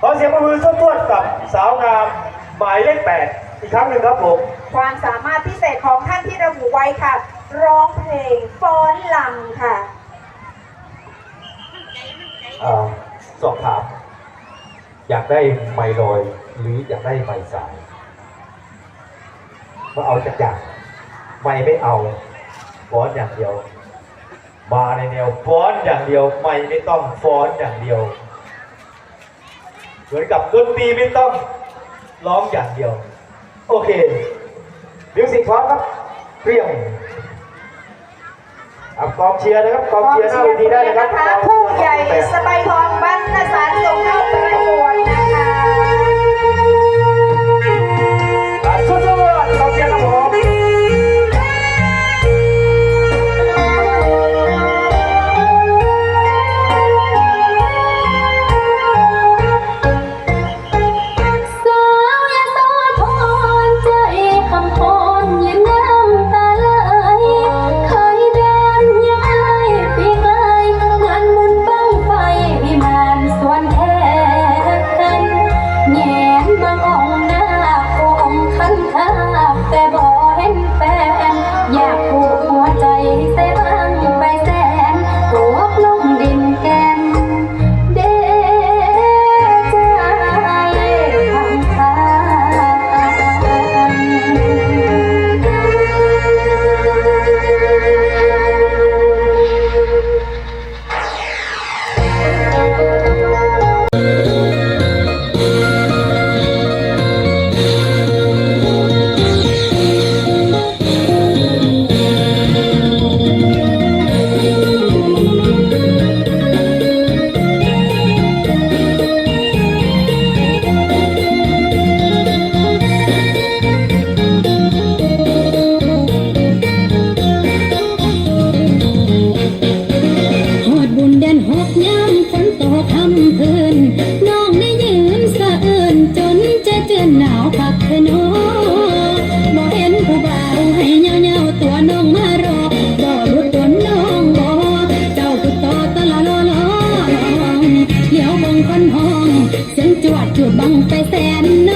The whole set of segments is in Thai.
ขอเสียงปรบมือส้มตวดกับสาวงามหมายเลขแปดอีกครั้งหนึ่งครับผม ความสามารถพิเศษของท่านที่ระบุไว้ค่ะ ร้องเพลงฟ้อนลำค่ะ อ่าสอบถาม อยากได้ไมลอยหรืออยากได้ไมสายมาเอาจากอย่างไม่ไม่เอาฟ้อนอย่างเดียว มาในแนวฟ้อนอย่างเดียว ไม่ไม่ต้องฟ้อนอย่างเดียว เหมือนกับดนตรีไม่ต้องร้องอย่างเดียว โอเคมิวสิกพร้อมครับเรียงอับกองเชียร์นะครับกองเชียร์หน้าเวทีได้นะครับผู้ใหญ่สบายทองบรรณสารส่งเข้าป ยามฝนตกทำคืนน้องได้ยืมสะอื่นจนจะเจือนหนาวพักเธอโนบ่เห็นผู้บ่าวให้เงาเงาๆตัวน้องมารอบ่รู้ตัวน้องบ่เจ้าคือต่อตะละลอลอเลี้ยวเบังคนห้องเสียงจวดจูดบังไปแสน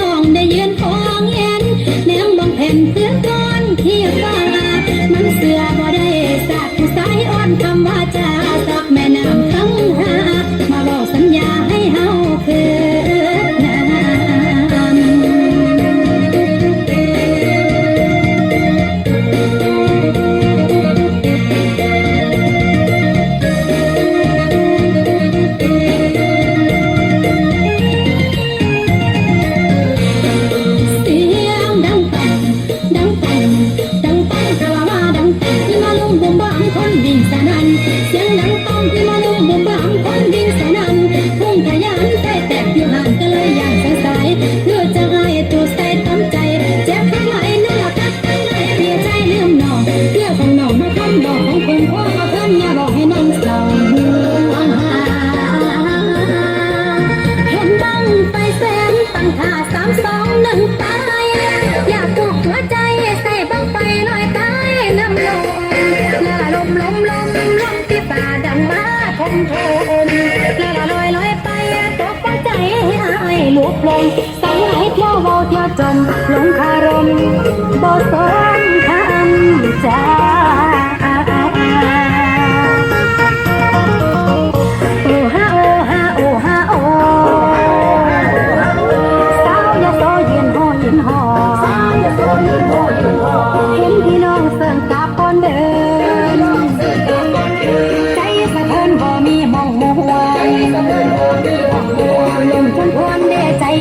งคนวิ่งสนั่นเสียงดัง ลมลมที่ป่าดังมาทมทมละละลอยลอยไปตกหัวใจให้อายลุกลงสายให้เที่ยวเบาเที่ยวจมลงคารมบ่สมคำใจ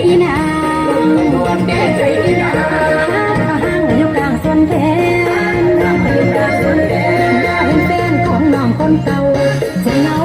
อีนางบวชแก่ใจอีนางห้างอยู่กลางสวนแดนห้างไปกลางนแดนเป็นแนของน้องคนเก่าจะเหงา